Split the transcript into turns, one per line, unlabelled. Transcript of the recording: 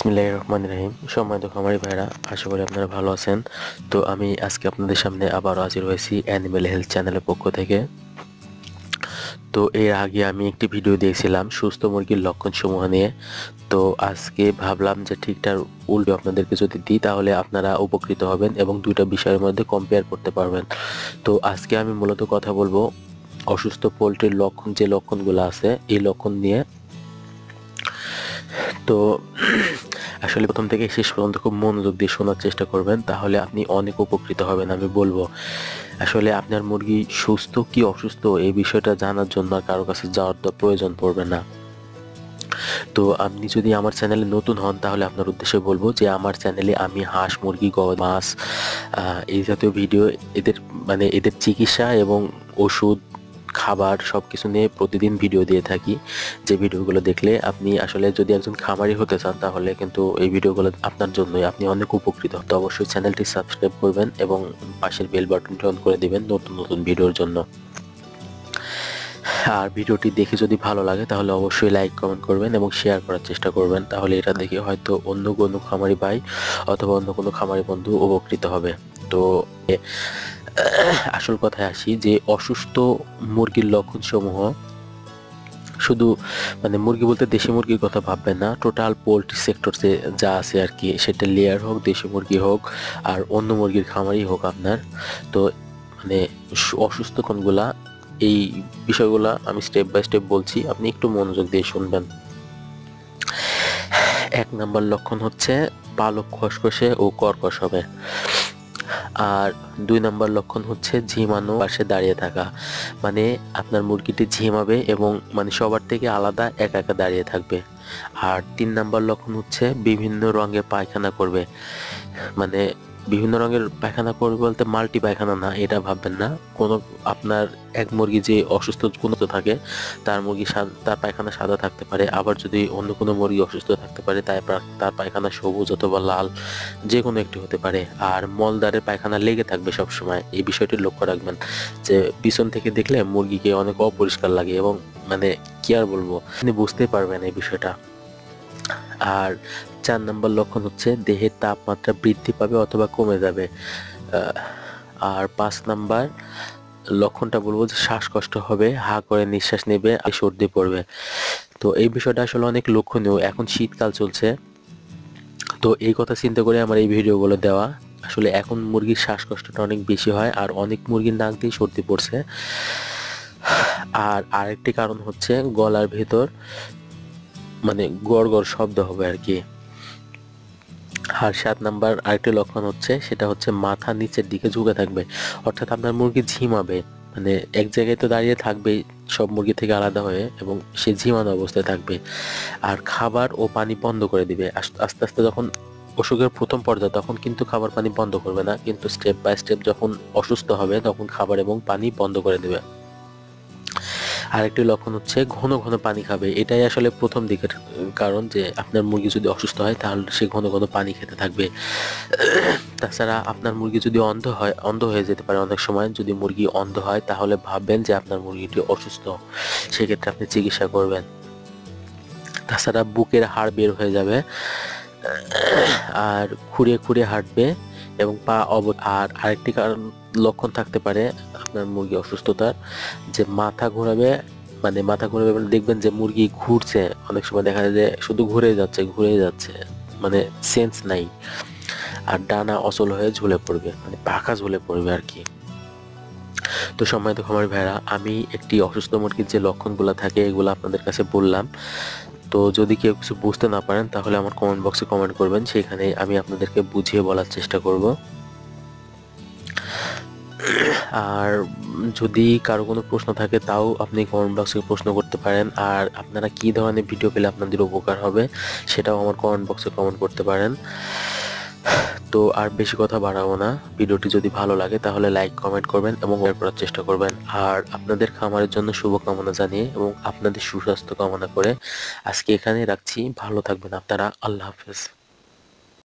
বিসমিল্লাহ রহমান রহিম। সম্মানিত খামারি ভাইরা আশা করি আপনারা ভালো আছেন। তো আমি আজকে আপনাদের সামনে আবারও হাজির হয়েছি অ্যানিমেল হেলথ চ্যানেলের পক্ষ থেকে। তো এর আগে আমি একটি ভিডিও দিয়েছিলাম সুস্থ মুরগির লক্ষণ সমূহ নিয়ে। তো আজকে ভাবলাম যে ঠিকঠাক উল্টো আপনাদেরকে যদি দিই, তাহলে আপনারা উপকৃত হবেন এবং দুইটা বিষয়ের মধ্যে কম্পেয়ার করতে পারবেন। তো আজকে আমি মূলত কথা বলব অসুস্থ পোলট্রির লক্ষণ, যে লক্ষণগুলো আছে, এই লক্ষণ নিয়ে। তো আসলে প্রথম থেকে শেষ পর্যন্ত খুব মনোযোগ দিয়ে শোনার চেষ্টা করবেন, তাহলে আপনি অনেক উপকৃত হবেন আমি বলব। আসলে আপনার মুরগি সুস্থ কি অসুস্থ এই বিষয়টা জানার জন্য কারও কাছে যাওয়ার তো প্রয়োজন পড়বে না। তো আপনি যদি আমার চ্যানেলে নতুন হন, তাহলে আপনার উদ্দেশ্যে বলব যে আমার চ্যানেলে আমি হাঁস, মুরগি, গবাদি, মাছ এই জাতীয় ভিডিও এদের মানে এদের চিকিৎসা এবং ওষুধ খাবার সব কিছু নিয়ে প্রতিদিন ভিডিও দিয়ে থাকি। যে ভিডিওগুলো দেখলে আপনি আসলে যদি একজন খামারি হতে চান, তাহলে কিন্তু এই ভিডিওগুলো আপনার জন্যই। আপনি অনেক উপকৃত। তো অবশ্যই চ্যানেলটি সাবস্ক্রাইব করবেন এবং পাশের বেল বাটনটি অন করে দিবেন নতুন নতুন ভিডিওর জন্য। আর ভিডিওটি দেখে যদি ভালো লাগে, তাহলে অবশ্যই লাইক কমেন্ট করবেন এবং শেয়ার করার চেষ্টা করবেন। তাহলে এটা দেখে হয়তো অন্য কোনো খামারি ভাই অথবা অন্য কোনো খামারি বন্ধু উপকৃত হবে। তো আসল কথায় আসি যে অসুস্থ মুরগির লক্ষণ সমূহ শুধু মানে মুরগি বলতে দেশি মুরগির কথা ভাববেন না টোটাল পোলট্রি সেক্টর যে যা আছে আর কি, সেটা লেয়ার হোক, দেশি মুরগি হোক, আর অন্য মুরগির খামারই হোক আপনার। তো মানে অসুস্থ কোনগুলা, এই বিষয়গুলা আমি স্টেপ বাই স্টেপ বলছি, আপনি একটু মনোযোগ দিয়ে শুনবেন। এক নাম্বার লক্ষণ হচ্ছে পালক খসখসে ও কর্কশ হবে। আর দুই নম্বর লক্ষণ হচ্ছে ঝিমানো পাশে দাঁড়িয়ে থাকা। মানে আপনার মুরগিটি ঝিমাবে এবং মানে সবার থেকে আলাদা একা একা দাঁড়িয়ে থাকবে। আর তিন নাম্বার লক্ষণ হচ্ছে বিভিন্ন রঙে পায়খানা করবে। মানে বিভিন্ন রঙের পায়খানা করবে বলতে মাল্টি পায়খানা না, এটা ভাববেন না। কোনো আপনার এক মুরগি যে অসুস্থ কোনো থাকে, তার মুরগি তার পায়খানা সাদা থাকতে পারে। আবার যদি অন্য কোনো মুরগি অসুস্থ থাকতে পারে তাই তার পায়খানা সবুজ অথবা লাল যে কোনো একটি হতে পারে। আর মলদারের পায়খানা লেগে থাকবে সব সময় এই বিষয়টি লক্ষ্য রাখবেন যে, পিছন থেকে দেখলে মুরগিকে অনেক অপরিষ্কার লাগে এবং মানে কি আর বলব? আপনি বুঝতে পারবেন এই বিষয়টা। আর চার নম্বর লক্ষণ হচ্ছে দেহের তাপমাত্রা বৃদ্ধি পাবে অথবা কমে যাবে। আর পাঁচ নাম্বার লক্ষণটা বলব যে শ্বাসকষ্ট হবে, হা করে নিঃশ্বাস নেবে, আর সর্দি পড়বে। তো এই বিষয়টা আসলে অনেক লক্ষণীয়। এখন শীতকাল চলছে। তো এই কথা চিন্তা করে আমার এই ভিডিওগুলো দেওয়া। আসলে এখন মুরগির শ্বাসকষ্টটা অনেক বেশি হয় আর অনেক মুরগির নাক দিয়ে সর্দি পড়ছে। আর আরেকটি কারণ হচ্ছে গলার ভেতর মানে গড় গড় শব্দ হবে আর কি। আর সাত নাম্বার আরেকটি লক্ষণ হচ্ছে, সেটা হচ্ছে মাথা নিচের দিকে ঝুঁকে থাকবে। অর্থাৎ আপনার মুরগি ঝিমাবে। মানে এক জায়গায় তো দাঁড়িয়ে থাকবে সব মুরগি থেকে আলাদা হয়ে এবং সে ঝিমানো অবস্থায় থাকবে। আর খাবার ও পানি বন্ধ করে দিবে। আস্তে আস্তে যখন অসুখের প্রথম পর্যায়ে, তখন কিন্তু খাবার পানি বন্ধ করবে না। কিন্তু স্টেপ বাই স্টেপ যখন অসুস্থ হবে, তখন খাবার এবং পানি বন্ধ করে দেবে। আরেকটি লক্ষণ হচ্ছে ঘন ঘন পানি খাবে। এটাই আসলে প্রথম দিকের কারণ যে আপনার মুরগি যদি অসুস্থ হয় তাহলে সে ঘন ঘন পানি খেতে থাকবে। তাছাড়া আপনার মুরগি যদি অন্ধ হয়, অন্ধ হয়ে যেতে পারে অনেক সময়। যদি মুরগি অন্ধ হয় তাহলে ভাববেন যে আপনার মুরগিটি অসুস্থ। সেক্ষেত্রে আপনি চিকিৎসা করবেন। তাছাড়া বুকের হাড় বের হয়ে যাবে। আর খুঁড়িয়ে খুঁড়িয়ে হাঁটবে। এবং পা অব আর আরেকটি কারণ লক্ষণ থাকতে পারে আপনার মুরগি অসুস্থতার, যে মাথা ঘোরাবে মানে মাথা ঘুরাবে দেখবেন যে মুরগি ঘুরছে। অনেক সময় দেখা যায় যে শুধু ঘুরে যাচ্ছে ঘুরে যাচ্ছে মানে সেন্স নাই। আর ডানা অচল হয়ে ঝুলে পড়বে মানে পাখা ঝুলে পড়বে আর কি। তো সময় তো খামারি ভাইরা আমি একটি অসুস্থ মুরগির যে লক্ষণগুলো থাকে, এগুলো আপনাদের কাছে বললাম। তো যদি কেউ কিছু বুঝতে না পারেন, তাহলে আমার কমেন্ট বক্সে কমেন্ট করবেন। সেখানে আমি আপনাদেরকে বুঝিয়ে বলার চেষ্টা করব। আর যদি কারও কোনো প্রশ্ন থাকে, তাও আপনি কমেন্ট বক্সে প্রশ্ন করতে পারেন। আর আপনারা কি ধরনের ভিডিও পেলে আপনাদের উপকার হবে, সেটাও আমার কমেন্ট বক্সে কমেন্ট করতে পারেন। তো আর বেশি কথা বাড়াবো না। ভিডিওটি যদি ভালো লাগে তাহলে লাইক কমেন্ট করবেন এবং করার চেষ্টা করবেন। আর আপনাদের খামারের জন্য শুভকামনা জানিয়ে এবং আপনাদের সুস্বাস্থ্য কামনা করে আজকে এখানেই রাখছি। ভালো থাকবেন আপনারা। আল্লাহ হাফেজ।